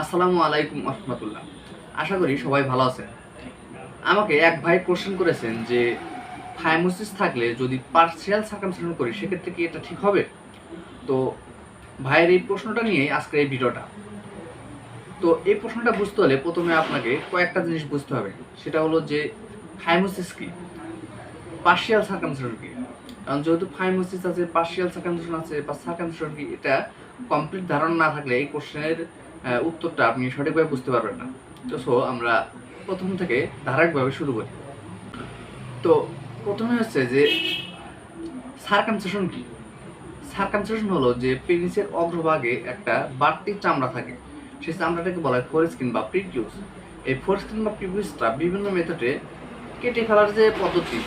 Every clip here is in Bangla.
আসসালামু আলাইকুম রহমতুল্লাহ আশা করি সবাই ভালো আছেন। আমাকে এক ভাই কোশ্চেন করেছেন যে থাইমোসিস থাকলে যদি পার্সিয়াল সার্কামসিশন করি, সেক্ষেত্রে কি এটা ঠিক হবে? তো ভাইয়ের এই প্রশ্নটা নিয়েই আজকের এই ভিডিওটা। তো এই প্রশ্নটা বুঝতে হলে প্রথমে আপনাকে কয়েকটা জিনিস বুঝতে হবে। সেটা হলো যে থাইমোসিস কি? পার্সিয়াল সার্কামসিশন কি? কারণ যেহেতু ফাইমোসিস আছে পার্সিয়াল সার্কামসিশন আছে বা সার্কামসিশন কি, এটা কমপ্লিট ধারণা না থাকলে এই কোশ্চেনের উত্তরটা আপনি সঠিকভাবে বুঝতে পারবেন না। তো সো আমরা প্রথম থেকে ধারাবাহিকভাবে শুরু করি। তো প্রথমে হচ্ছে যে সার্কামসিশন কি? সার্কামসিশন হলো যে পেনিসের অগ্রভাগে একটা বাড়তি চামড়া থাকে। সেই চামড়াটাকে বলা হয় ফোরস্কিন বা প্রিটিউস এই ফোরস্কিন বা প্রিটিউসটা বিভিন্ন মেথডে কেটে ফেলার যে পদ্ধতি,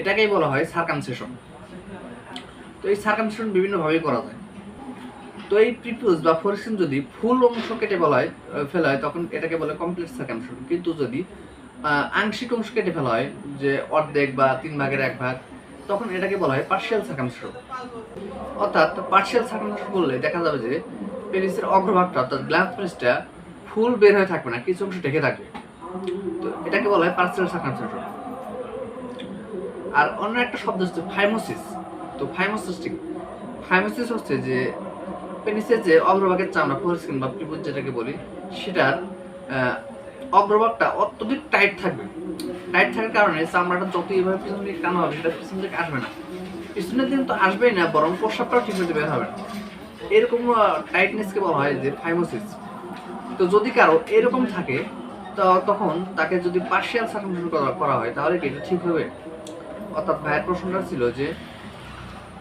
এটাকেই বলা হয় সার্কামসিশন তো এই সার্কামসিশন বিভিন্নভাবে করা যায়। তো এই প্রিপিউস বা ফোরস্কিন যদি ফুল অংশ কেটে বলা হয় ফেলা হয়, তখন এটাকে বলে কমপ্লিট সার্কামসিশন কিন্তু যদি আংশিক অংশ কেটে ফেলা হয়, যে অর্ধেক বা তিন ভাগের এক ভাগ, তখন এটাকে বলা হয় পার্শিয়াল সার্কামসিশন অর্থাৎ পার্শিয়াল সার্কামসিশন করলে দেখা যাবে যে পেনিসের অগ্রভাগটা, অর্থাৎ গ্ল্যান্স পেনিসটা ফুল বের হয়ে থাকবে না, কিছু অংশ ঢেকে থাকবে। তো এটাকে বলা হয় পার্শিয়াল সার্কামসিশন আর অন্য একটা শব্দ হচ্ছে ফাইমোসিস তো ফাইমোসিস ঠিক ফাইমোসিস হচ্ছে যে পেনিসের যে অগ্রভাগের চামড়া ফোরস্কিন বা প্রিপুজ যেটাকে বলি, সেটার অগ্রভাগটা অত্যধিক টাইট থাকবে। টাইট থাকার কারণে চামড়াটা যত এইভাবে পিছন দিকে টানা হবে, সেটা পিছন দিকে আসবে না। পিছনের দিন তো আসবেই না, বরং প্রস্রাবটাও ঠিক মতো বের হবে না। এরকম টাইটনেসকে বলা হয় যে ফাইমোসিস তো যদি কারও এরকম থাকে, তো তখন তাকে যদি পার্শিয়াল সার্কামসিশন করা হয়, তাহলে কি এটা ঠিক হবে? অর্থাৎ ভাইয়ের প্রশ্নটা ছিল যে,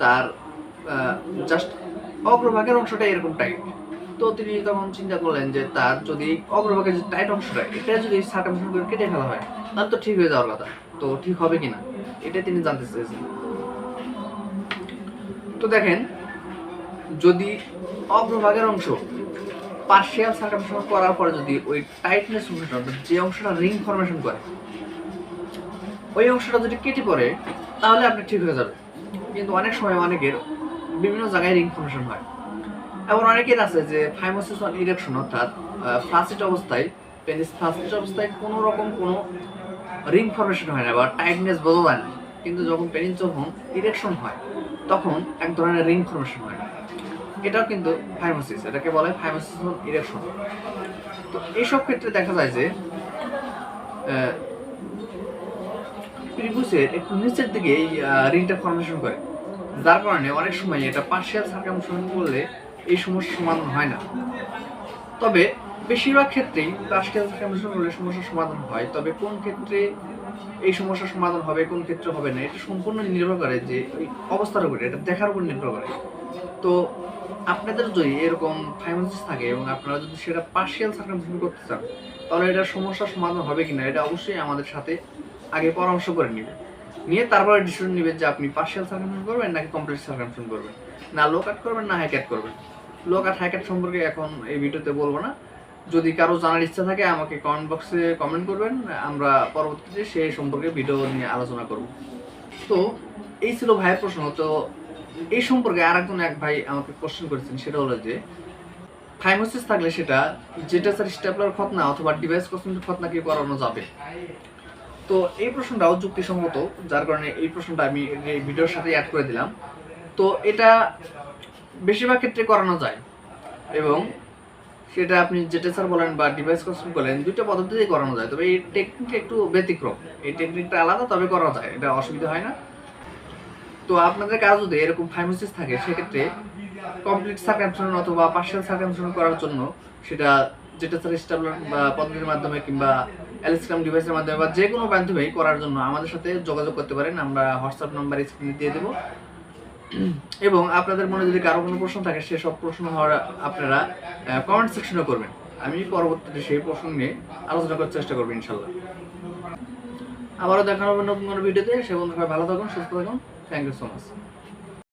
তার জাস্ট অগ্রভাগের অংশটা এরকম টাইট তো তিনি তখন চিন্তা করলেন যে তার যদি অগ্রভাগের যে টাইট অংশটা, এটা যদি সার্কামসিশন করে কেটে ফেলা হয়, তাহলে তো ঠিক হয়ে যাওয়ার কথা। তো ঠিক হবে কিনা? এটা তিনি জানতে চেয়েছেন। তো দেখেন, যদি অগ্রভাগের অংশ পার্শিয়াল সার্কামসিশন করার পরে যদি ওই টাইটনেস অংশটা যে অংশটা রিং ফরমেশন করে, ওই অংশটা যদি কেটে পড়ে, তাহলে আপনি ঠিক হয়ে যাবে কিন্তু অনেক সময় অনেকের বিভিন্ন জায়গায় রিং হয়। এমন অনেকের আছে যে ফাইমোসিস অন ইরেকশন অর্থাৎ ফ্লাসিট অবস্থায় পেনিস ফ্লাসিট অবস্থায় কোনো রকম কোনো রিং ফর্মেশন হয় না বা টাইটনেস বোঝা যায় না। কিন্তু যখন পেনিস যখন ইরেকশন হয়, তখন এক ধরনের রিং ফর্মেশন হয়। এটাও কিন্তু ফাইমোসিস এটাকে বলে ফাইমোসিস অন ইরেকশন তো এইসব ক্ষেত্রে দেখা যায় যে ত্রিভুজের একটু নিচের দিকে এই রিংটা ফর্মেশন করে। যার কারণে অনেক সময় এটা পার্শিয়াল সার্কামশন করলে এই সমস্যার সমাধান হয় না। তবে বেশিরভাগ ক্ষেত্রেই পার্শিয়াল সার্কামশন করলে সমস্যার সমাধান হয়, তবে কোন ক্ষেত্রে এই সমস্যার সমাধান হবে, কোন ক্ষেত্রে হবে না, এটা সম্পূর্ণ নির্ভর করে যে অবস্থার উপরে, এটা দেখার উপর নির্ভর করে। তো আপনাদের যদি এরকম ফাইমোসিস থাকে এবং আপনারা যদি সেটা পার্শিয়াল সার্কামশন করতে চান, তাহলে এটার সমস্যার সমাধান হবে কিনা, এটা অবশ্যই আমাদের সাথে আগে পরামর্শ করে নেবেন। নিয়ে তারপরে ডিসিশন নেবেন যে আপনি পার্শিয়াল সার্কামশন করবেন নাকি কমপ্লিট সার্কামশন করবেন। না লো কাট করবেন, না হাই কাট করবেন। লো কাট হাই কাট সম্পর্কে এখন এই ভিডিওতে বলব না। যদি কারও জানার ইচ্ছা থাকে, আমাকে কমেন্ট বক্সে কমেন্ট করবেন। আমরা পরবর্তীতে সেই সম্পর্কে ভিডিও নিয়ে আলোচনা করব। তো এই ছিল ভাইয়ের প্রশ্ন। তো এই সম্পর্কে আরেকজন এক ভাই আমাকে কোশ্চেন করেছেন, সেটা হলো যে ফাইমোসিস থাকলে সেটা, যেটা স্যার স্টেপলার খতনা অথবা ডিভাইস কসমেটিক খতনা কি করানো যাবে। তো এই প্রশ্নটাও যুক্তিসঙ্গত, যার কারণে এই প্রশ্নটা আমি ভিডিওর সাথে অ্যাড করে দিলাম। তো এটা বেশিরভাগ ক্ষেত্রে করানো যায় এবং সেটা আপনি যেটা স্যার বলেন বা ডিভাইস কস্টিং বলেন দুটো পদ্ধতিতেই করানো যায়। তবে এই টেকনিকটা একটু ব্যতিক্রম। এই টেকনিকটা আলাদা, তবে করা যায়। এটা অসুবিধা হয় না। তো আপনাদের কাজ যদি এরকম ফাইমোসিস থাকে, সেক্ষেত্রে কমপ্লিট সার্কামশন অথবা পার্শিয়াল সার্কামশন করার জন্য সেটা যেটা স্যার স্টাবলার পদ্ধতির মাধ্যমে কিংবা অ্যালিস্ক্রাম ডিভাইসের মাধ্যমে বা যে কোনো মাধ্যমেই করার জন্য আমাদের সাথে যোগাযোগ করতে পারেন। আমরা হোয়াটসঅ্যাপ নাম্বার স্ক্রিনে দিয়ে দেবো। এবং আপনাদের মনে যদি কারও কোনো প্রশ্ন থাকে সেসব প্রশ্ন হওয়ার আপনারা কমেন্ট সেকশনে করবেন। আমি পরবর্তীতে সেই প্রশ্ন নিয়ে আলোচনা করার চেষ্টা করব ইনশাল্লাহ। আবারও দেখা হবে নতুন কোনো ভিডিওতে সে বন্ধু সবাই ভালো থাকুন, সুস্থ থাকুন। Thank you so much